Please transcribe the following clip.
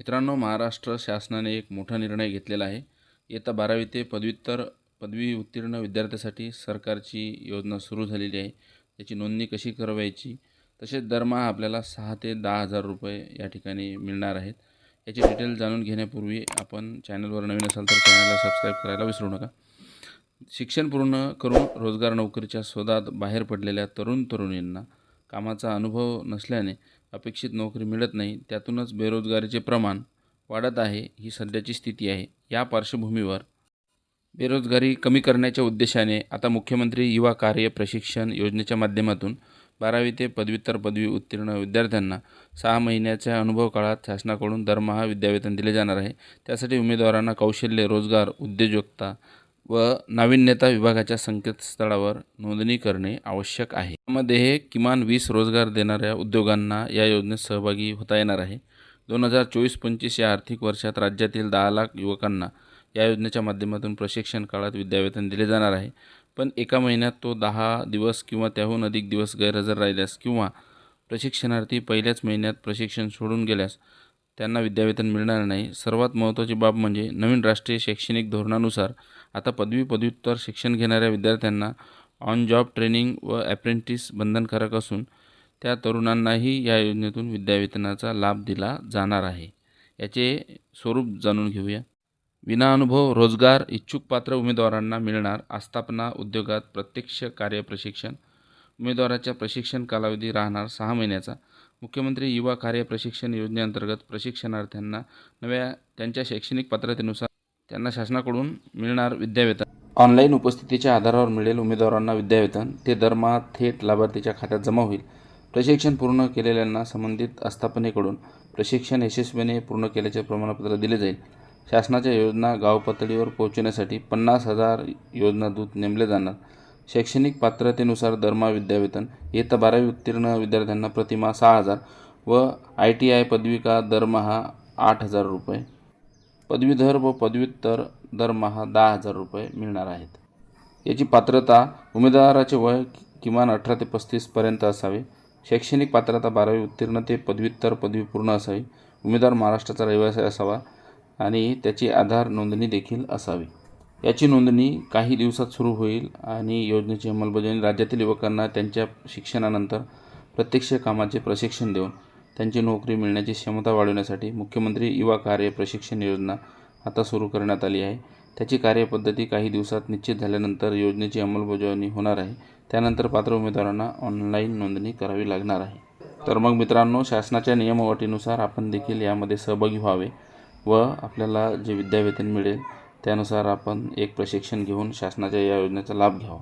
मित्रांनो महाराष्ट्र शासनाने एक मोठा निर्णय घेतलेला आहे. येत्या बारावी ते पदव्युत्तर पदवी उत्तीर्ण विद्यार्थ्यासाठी सरकारची योजना सुरू झालेली आहे. त्याची नोंदणी कशी करवायची तसेच दरमहा आपल्याला सहा ते दहा हजार रुपये या ठिकाणी मिळणार आहेत. याची डिटेल जाणून घेण्यापूर्वी आपण चॅनलवर नवीन असाल तर चॅनलला सबस्क्राईब करायला विसरू नका. शिक्षण पूर्ण करून रोजगार नोकरीच्या शोधात बाहेर पडलेल्या तरुण तरुणींना कामाचा अनुभव नसल्याने अपेक्षित नोकरी मिळत नाही त्यातूनच बेरोजगारीचे प्रमाण वाढत आहे ही सध्याची स्थिती आहे. या पार्श्वभूमीवर बेरोजगारी कमी करण्याच्या उद्देशाने आता मुख्यमंत्री युवा कार्य प्रशिक्षण योजनेच्या माध्यमातून बारावी ते पदव्युत्तर पदवी उत्तीर्ण विद्यार्थ्यांना सहा महिन्याच्या अनुभव काळात शासनाकडून दरमहा विद्यावेतन दिले जाणार आहे. त्यासाठी उमेदवारांना कौशल्य रोजगार उद्योजकता व नाविन्यता विभागाच्या संकेतस्थळावर नोंदणी करणे आवश्यक आहे. यामध्ये हे किमान वीस रोजगार देणाऱ्या उद्योगांना या योजनेत सहभागी होता येणार आहे. दोन हजार चोवीस पंचवीस या आर्थिक वर्षात राज्यातील दहा लाख युवकांना या योजनेच्या माध्यमातून प्रशिक्षण काळात विद्यावेतन दिले जाणार आहे. पण एका महिन्यात तो दहा दिवस किंवा त्याहून अधिक दिवस गैरहजर राहिल्यास किंवा प्रशिक्षणार्थी पहिल्याच महिन्यात प्रशिक्षण सोडून गेल्यास त्यांना विद्यावेतन मिळणार नाही. सर्वात महत्त्वाची बाब म्हणजे नवीन राष्ट्रीय शैक्षणिक धोरणानुसार आता पदवी पदव्युत्तर शिक्षण घेणाऱ्या विद्यार्थ्यांना ऑन जॉब ट्रेनिंग व ॲप्रेंटिस बंधनकारक असून त्या तरुणांनाही या योजनेतून विद्यावेतनाचा लाभ दिला जाणार आहे. याचे स्वरूप जाणून घेऊया. विनाअनुभव रोजगार इच्छुक पात्र उमेदवारांना मिळणार आस्थापना उद्योगात प्रत्यक्ष कार्य प्रशिक्षण. उमेदवाराच्या प्रशिक्षण कालावधी राहणार सहा महिन्याचा. मुख्यमंत्री युवा कार्य प्रशिक्षण योजनेअंतर्गत प्रशिक्षणार्थ्यांना नव्या त्यांच्या शैक्षणिक पात्रतेनुसार त्यांना शासनाकडून मिळणार विद्यावेतन. ऑनलाईन उपस्थितीच्या आधारावर मिळेल उमेदवारांना विद्यावेतन. ते दरमहा थेट लाभार्थीच्या खात्यात जमा होईल. प्रशिक्षण पूर्ण केलेल्यांना संबंधित आस्थापनेकडून प्रशिक्षण यशस्वीने पूर्ण केल्याचे प्रमाणपत्र दिले जाईल. शासनाच्या योजना गाव पातळीवर पोहोचवण्यासाठी पन्नास हजार योजना दूत नेमले जाणार. शैक्षणिक पात्रतेनुसार दरमहा विद्यावेतन इयत्ता बारावी उत्तीर्ण विद्यार्थ्यांना प्रतिमा सहा हजार व आय टी आय पदविका दरमहा आठ हजार रुपये. पदवीधर व पदव्युत्तर दरमहा दहा हजार रुपये मिळणार आहेत. याची पात्रता उमेदवाराचे वय किमान अठरा ते पस्तीसपर्यंत असावे. शैक्षणिक पात्रता बारावी उत्तीर्ण ते पदव्युत्तर पदवी पूर्ण असावी. उमेदवार महाराष्ट्राचा रहिवासी असावा आणि त्याची आधार नोंदणी देखील असावी. याची नोंदणी काही दिवसात सुरू होईल आणि योजनेची अंमलबजावणी राज्यातील युवकांना त्यांच्या शिक्षणानंतर प्रत्यक्ष कामाचे प्रशिक्षण देऊन त्यांची नोकरी मिळण्याची क्षमता वाढवण्यासाठी मुख्यमंत्री युवा कार्य प्रशिक्षण योजना आता सुरू करण्यात आली आहे. त्याची कार्यपद्धती काही दिवसात निश्चित झाल्यानंतर योजनेची अंमलबजावणी होणार आहे. त्यानंतर पात्र उमेदवारांना ऑनलाईन नोंदणी करावी लागणार आहे. तर मग मित्रांनो शासनाच्या नियमावटीनुसार आपण देखील यामध्ये सहभागी व्हावे व आपल्याला जे विद्यावेतन मिळेल त्यानुसार आपण एक प्रशिक्षण घेऊन शासनाच्या या योजनेचा लाभ घ्यावा.